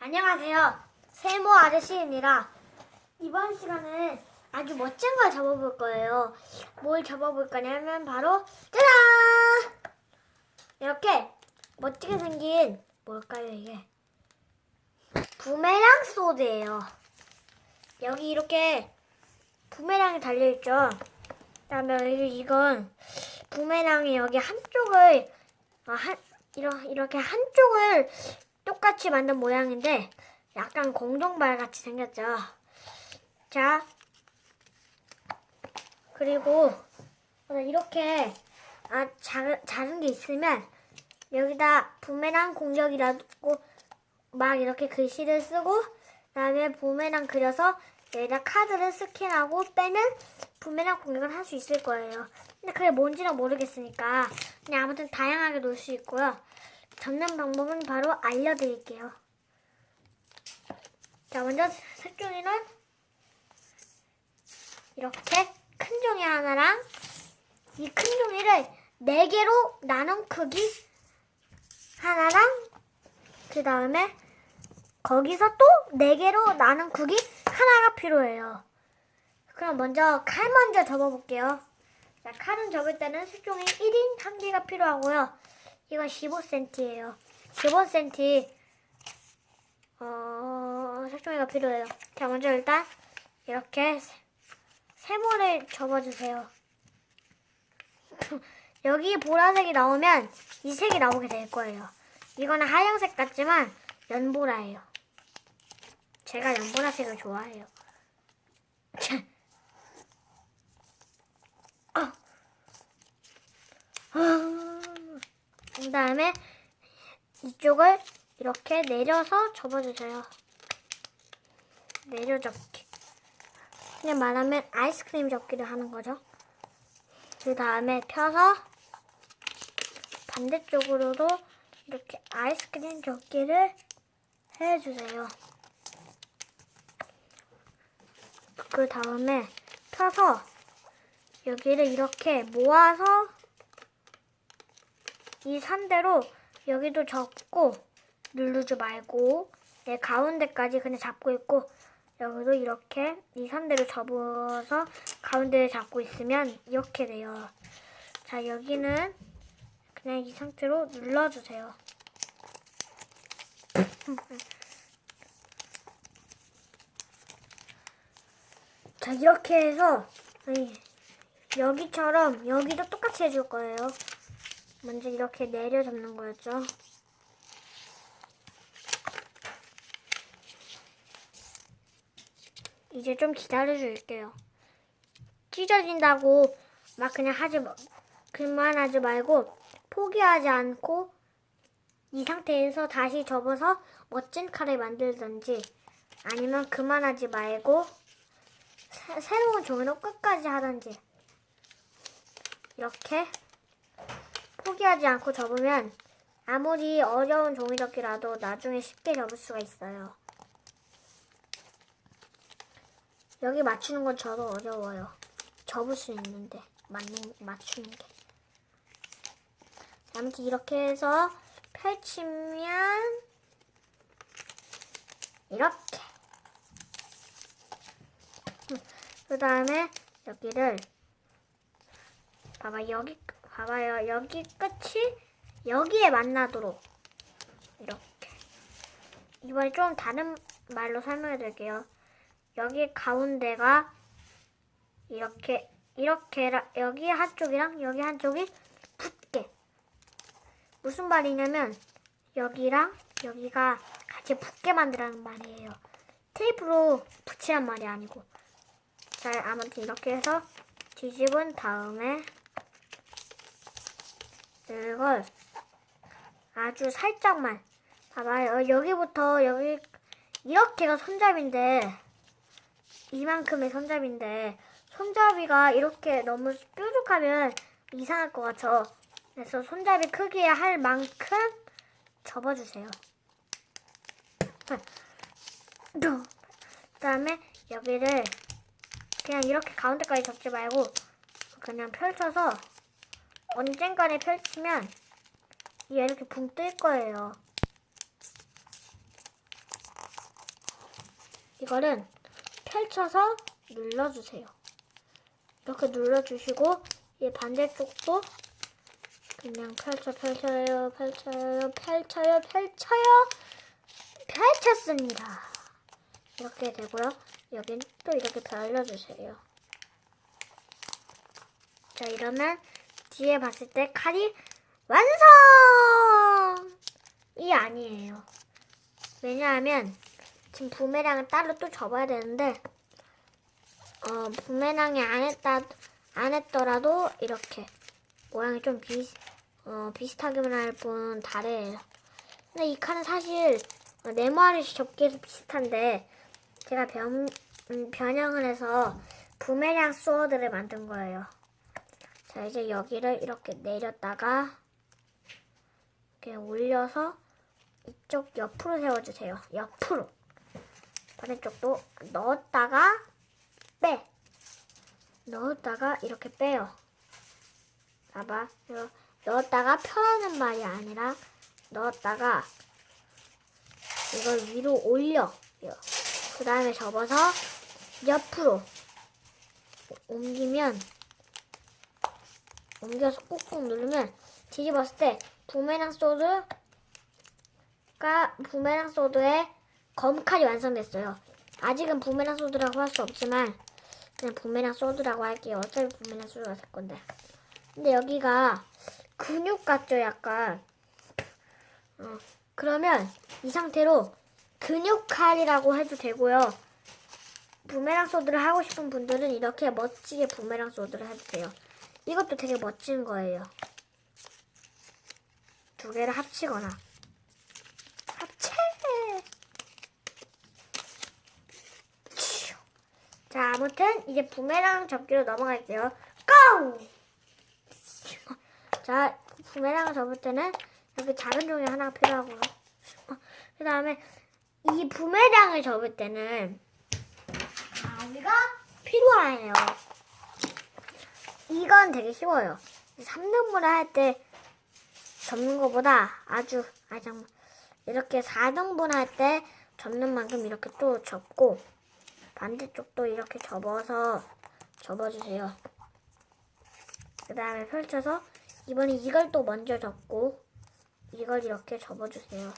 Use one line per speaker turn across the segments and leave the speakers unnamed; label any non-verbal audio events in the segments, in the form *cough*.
안녕하세요. 세모 아저씨입니다. 이번 시간은 아주 멋진 걸 잡아볼 거예요. 뭘 잡아볼 거냐면 바로 짜잔! 이렇게 멋지게 생긴 뭘까요 이게? 부메랑 소드예요. 여기 이렇게 부메랑이 달려있죠. 그다음에 이건 부메랑이 여기 한쪽을 어, 한 이러, 이렇게 한쪽을 똑같이 만든 모양인데 약간 공룡발 같이 생겼죠. 자, 그리고 이렇게 아, 작, 작은 게 있으면 여기다 부메랑 공격이라고 막 이렇게 글씨를 쓰고 그다음에 부메랑 그려서 여기다 카드를 스캔하고 빼면 부메랑 공격을 할 수 있을 거예요. 근데 그게 뭔지는 모르겠으니까 그냥 아무튼 다양하게 놀 수 있고요. 잡는 방법은 바로 알려드릴게요. 자, 먼저 색종이는 이렇게 큰 종이 하나랑 이 큰 종이를 네 개로 나눈 크기 하나랑 그 다음에 거기서 또 네 개로 나눈 크기 하나가 필요해요. 그럼 먼저 칼 먼저 접어볼게요. 자, 칼은 접을 때는 색종이 1인 한 개가 필요하고요. 이건 15cm예요. 15cm 어, 색종이가 필요해요. 자, 먼저 일단 이렇게 세- 세모를 접어주세요. *laughs* 여기 보라색이 나오면 이 색이 나오게 될 거예요. 이거는 하얀색 같지만 연보라예요. 제가 연보라색을 좋아해요. *laughs* 어. 그 다음에 이쪽을 이렇게 내려서 접어주세요. 내려 접기. 그냥 말하면 아이스크림 접기를 하는 거죠. 그 다음에 펴서 반대쪽으로도 이렇게 아이스크림 접기를 해주세요. 그 다음에 펴서 여기를 이렇게 모아서 이 산대로 여기도 접고 누르지 말고 내 가운데까지 그냥 잡고 있고 여기도 이렇게 이 산대로 접어서 가운데를 잡고 있으면 이렇게 돼요. 자 여기는 그냥 이 상태로 눌러주세요. *laughs* 자 이렇게 해서 이- 여기처럼 여기도 똑같이 해줄 거예요. 먼저 이렇게 내려 잡는 거였죠. 이제 좀 기다려 줄게요. 찢어진다고 막 그냥 하지 마, 그만하지 말고 포기하지 않고 이 상태에서 다시 접어서 멋진 칼을 만들든지 아니면 그만하지 말고 새- 새로운 종이로 끝까지 하든지 이렇게 포기하지 않고 접으면 아무리 어려운 종이 접기라도 나중에 쉽게 접을 수가 있어요. 여기 맞추는 건 저도 어려워요. 접을 수 있는데 맞는 맞추는 게. 아무튼 이렇게 해서 펼치면 이렇게. 그 다음에 여기를 봐봐 여기 봐봐요. 여기 끝이 여기에 만나도록 이렇게. 이번에 좀 다른 말로 설명해 드릴게요. 여기 가운데가 이렇게 이렇게 여기 한쪽이랑 여기 한쪽이 붙게. 무슨 말이냐면 여기랑 여기가 같이 붙게 만들라는 말이에요. 테이프로 붙이란 말이 아니고. 자 아무튼 이렇게 해서 뒤집은 다음에 이걸 아주 살짝만 봐봐요. 여기부터 여기 이렇게가 손잡인데 이만큼의 손잡인데 손잡이가 이렇게 너무 뾰족하면 이상할 것 같죠 그래서 손잡이 크기에 할 만큼 접어주세요. 그 다음에 여기를 그냥 이렇게 가운데까지 접지 말고 그냥 펼쳐서 언젠간에 펼치면 얘 이렇게 붕 뜰 거예요. 이거는 펼쳐서 눌러주세요. 이렇게 눌러주시고 이 반대쪽도 그냥 펼쳐 펼쳐요 펼쳐요 펼쳐요 펼쳐요 펼쳤습니다. 이렇게 되고요. 여긴 또 이렇게 벌려주세요. 자 이러면 뒤에 봤을 때 칼이 완성이 아니에요. 왜냐하면 지금 부메랑을 따로 또 접어야 되는데 어 부메랑이 안 했다 안 했더라도 이렇게 모양이 좀 비, 어, 비슷하게만 할 뿐 다르해요. 근데 이 칼은 사실 어, 네모아리 접기에서 비슷한데 제가 변, 음, 변형을 해서 부메랑 스워드를 만든 거예요. 자 이제 여기를 이렇게 내렸다가 이렇게 올려서 이쪽 옆으로 세워주세요. 옆으로. 반대쪽도 넣었다가 빼. 넣었다가 이렇게 빼요. 봐봐. 넣었다가 펴는 말이 아니라 넣었다가 이걸 위로 올려. 그 다음에 접어서 옆으로 옮기면 옮겨서 꾹꾹 누르면 뒤집었을 때 부메랑 소드가 부메랑 소드의 검칼이 완성됐어요. 아직은 부메랑 소드라고 할 수 없지만 그냥 부메랑 소드라고 할게요. 어차피 부메랑 소드가 될 건데. 근데 여기가 근육 같죠, 약간. 어, 그러면 이 상태로 근육 칼이라고 해도 되고요. 부메랑 소드를 하고 싶은 분들은 이렇게 멋지게 부메랑 소드를 해도 돼요. 이것도 되게 멋진 거예요. 두 개를 합치거나. 합체! 자, 아무튼 이제 부메랑 접기로 넘어갈게요. 고! 자, 부메랑을 접을 때는 여기 작은 종이 하나가 필요하고요. 그 다음에 이 부메랑을 접을 때는 가위가 필요해요. 이건 되게 쉬워요. 3등분을 할 때 접는 것보다 아주 아 잠깐 이렇게 4등분 할 때 접는 만큼 이렇게 또 접고 반대쪽도 이렇게 접어서 접어주세요. 그 다음에 펼쳐서 이번에 이걸 또 먼저 접고 이걸 이렇게 접어주세요.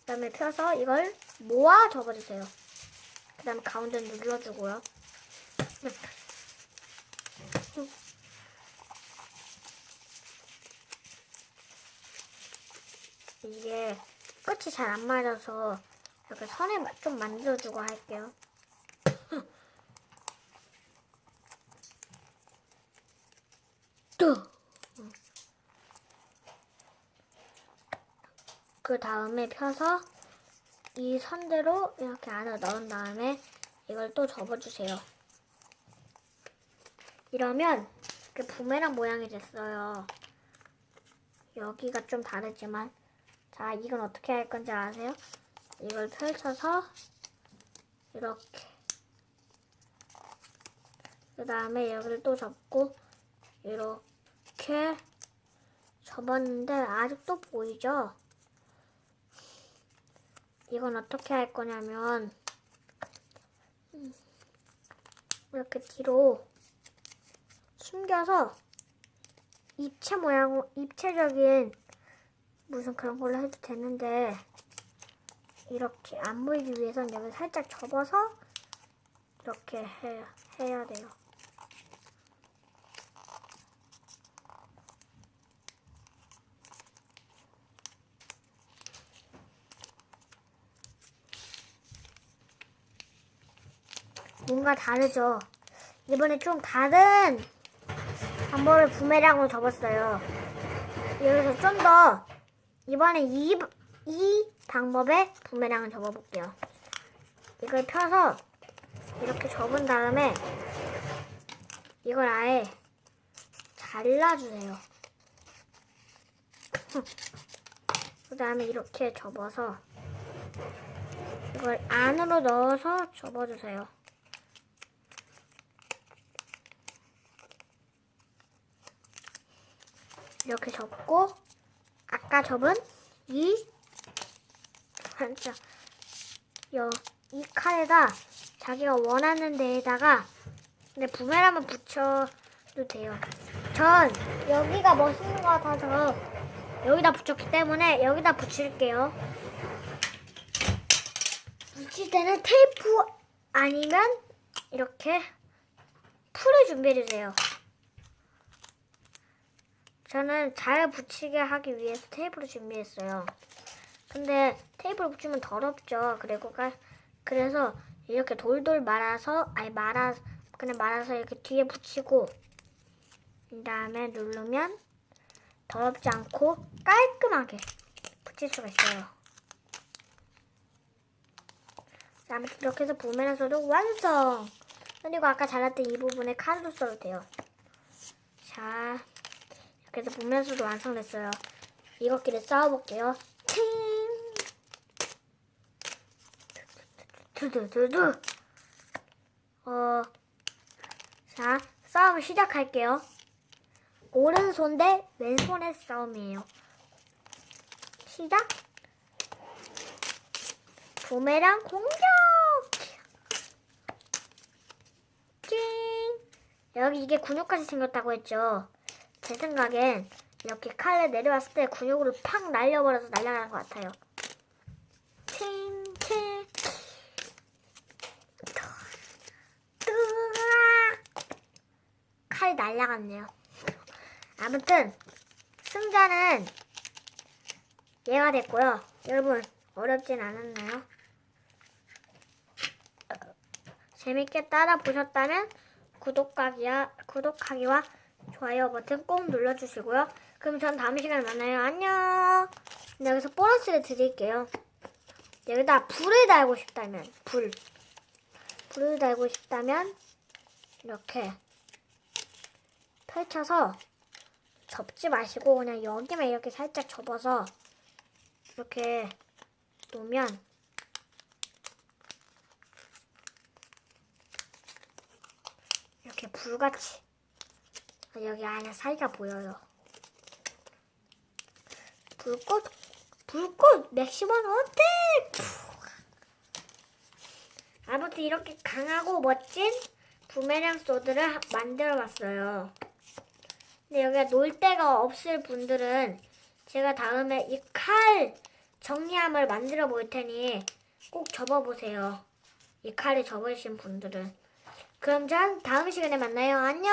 그 다음에 펴서 이걸 모아 접어주세요. 그 다음에 가운데 눌러주고요. 이게 끝이 잘 안 맞아서 이렇게 선에 마- 좀 만들어주고 할게요. *laughs* 또. 그 다음에 펴서 이 선대로 이렇게 안에 넣은 다음에 이걸 또 접어주세요. 이러면 이렇게 부메랑 모양이 됐어요. 여기가 좀 다르지만 자 이건 어떻게 할 건지 아세요? 이걸 펼쳐서 이렇게 그 다음에 여기를 또 접고 이렇게 접었는데 아직도 보이죠? 이건 어떻게 할 거냐면 음, 이렇게 뒤로 숨겨서 입체 모양, 입체적인 무슨 그런 걸로 해도 되는데 이렇게 안 보이기 위해서는 여기 살짝 접어서 이렇게 해, 해야 돼요. 뭔가 다르죠? 이번에 좀 다른 방법을 부메랑으로 접었어요. 여기서 좀 더 이번에 이, 이 방법에 부메랑을 접어볼게요. 이걸 펴서 이렇게 접은 다음에 이걸 아예 잘라주세요. *laughs* 그 다음에 이렇게 접어서 이걸 안으로 넣어서 접어주세요. 이렇게 접고 아까 접은 이 반짝 여이 칼에다 자기가 원하는 데에다가 근데 부메랑을 붙여도 돼요. 전 여기가 멋있는 것 같아서 여기다 붙였기 때문에 여기다 붙일게요. 붙일 때는 테이프 아니면 이렇게 풀을 준비해 주세요. 저는 잘 붙이게 하기 위해서 테이프를 준비했어요. 근데 테이프를 붙이면 더럽죠. 그리고 가, 그래서 이렇게 돌돌 말아서 아니 말아 그냥 말아서 이렇게 뒤에 붙이고 그다음에 누르면 더럽지 않고 깔끔하게 붙일 수가 있어요. 자, 아무튼 이렇게 해서 부메랑소도 완성. 그리고 아까 잘랐던 이 부분에 칼로 써도 돼요. 자, 해서 부메랑소도 완성됐어요. 이것끼리 싸워볼게요. 팅! 두두두두. 어, 자, 싸움 시작할게요. 오른손 대 왼손의 싸움이에요. 시작. 부메랑 공격. 찡. 여기 이게 근육같이 생겼다고 했죠. 제 생각엔 이렇게 칼에 내려왔을 때 근육으로 팍 날려버려서 날아가는 것 같아요. 칭칭. 칼이 날아갔네요. 아무튼 승자는 얘가 됐고요. 여러분 어렵진 않았나요? 재밌게 따라 보셨다면 구독하기와 구독하기와 좋아요 버튼 꼭 눌러주시고요. 그럼 전 다음 시간에 만나요. 안녕. 근데 여기서 보너스를 드릴게요. 여기다 불을 달고 싶다면 불 불을 달고 싶다면 이렇게 펼쳐서 접지 마시고 그냥 여기만 이렇게 살짝 접어서 이렇게 놓으면 이렇게 불같이 여기 안에 사이가 보여요. 불꽃 불꽃 맥시멈 어택! 아무튼 이렇게 강하고 멋진 부메랑 소드를 하- 만들어 봤어요. 근데 여기가 놀 데가 없을 분들은 제가 다음에 이 칼 정리함을 만들어 볼 테니 꼭 접어보세요. 이 칼을 접으신 분들은. 그럼 전 다음 시간에 만나요. 안녕!